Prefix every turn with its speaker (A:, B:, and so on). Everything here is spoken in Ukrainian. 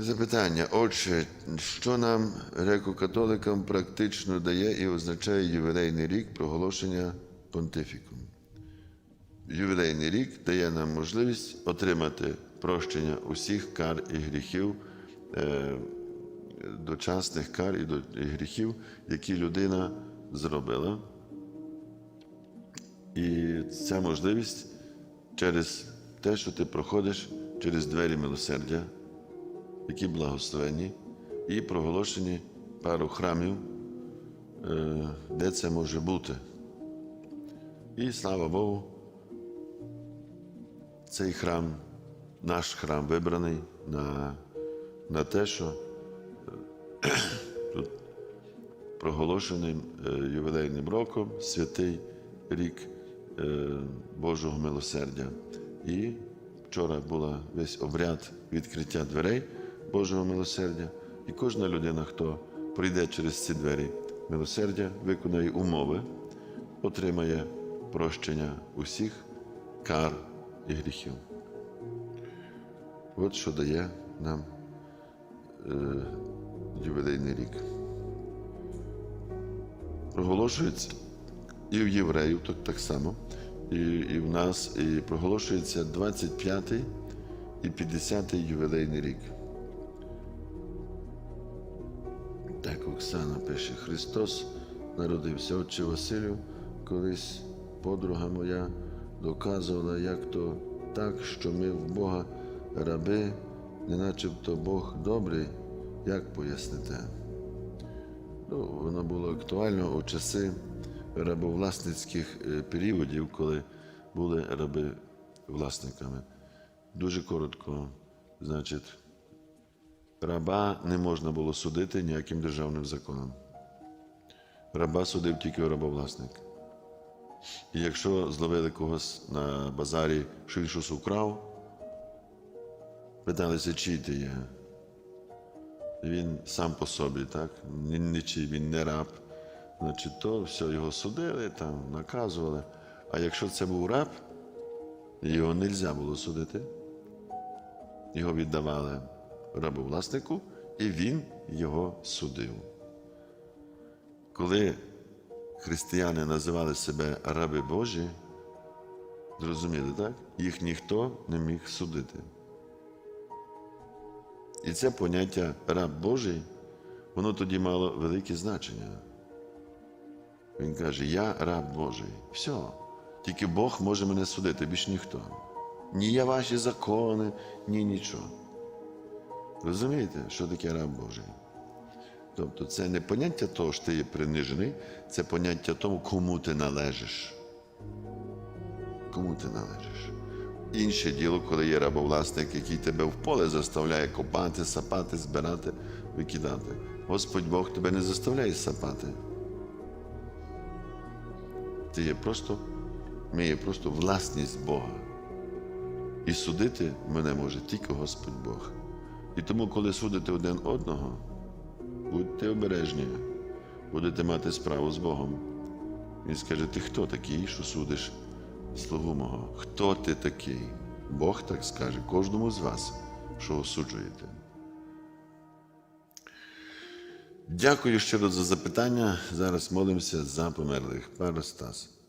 A: Запитання. Отже, що нам, греко-католикам, практично дає і означає ювілейний рік проголошення понтифікум? Ювілейний рік дає нам можливість отримати прощення усіх кар і гріхів, е, дочасних кар і, гріхів, які людина зробила. І ця можливість через те, що ти проходиш через двері милосердя, які благословені, і проголошені пару храмів, е, де це може бути. І слава Богу, цей храм, наш храм вибраний на, на те, що е, тут проголошеним е, ювілейним роком святий рік Божого милосердя. І вчора була весь обряд відкриття дверей Божого милосердя. І кожна людина, хто прийде через ці двері милосердя, виконає умови, отримає прощення усіх кар і гріхів. От що дає нам е, ювілейний рік. Проголошується і в євреїв так, так само, і, і в нас і проголошується 25-й і 50-й ювілейний рік. Оксана пише, Христос народився. Отче Василю, колись подруга моя доказувала, як то так, що ми в Бога раби, не начебто Бог добрий, як поясните? Ну, воно було актуально у часи рабовласницьких е, періодів, коли були раби власниками. Дуже коротко, значить, раба не можна було судити ніяким державним законом. Раба судив тільки рабовласник. І якщо зловили когось на базарі, що він щось украв, питалися, чий ти є. Він сам по собі, так? Нічий, він не раб. Значить, то все, його судили, там, наказували. А якщо це був раб, його не можна було судити. Його віддавали рабовласнику, і він його судив. Коли християни називали себе раби Божі, зрозуміли, так? Їх ніхто не міг судити. І це поняття раб Божий, воно тоді мало велике значення. Він каже, я раб Божий. Все. Тільки Бог може мене судити, більш ніхто. Ні я ваші закони, ні нічого. Розумієте, що таке раб Божий? Тобто це не поняття того, що ти є принижений, це поняття того, кому ти належиш. Кому ти належиш. Інше діло, коли є рабовласник, який тебе в поле заставляє копати, сапати, збирати, викидати. Господь Бог тебе не заставляє сапати. Ти є просто, ми є просто власність Бога. І судити мене може тільки Господь Бог. І тому, коли судите один одного, будьте обережні, будете мати справу з Богом. Він скаже, ти хто такий, що судиш слугу мого? Хто ти такий? Бог так скаже кожному з вас, що осуджуєте. Дякую щиро за запитання. Зараз молимося за померлих. Паростас.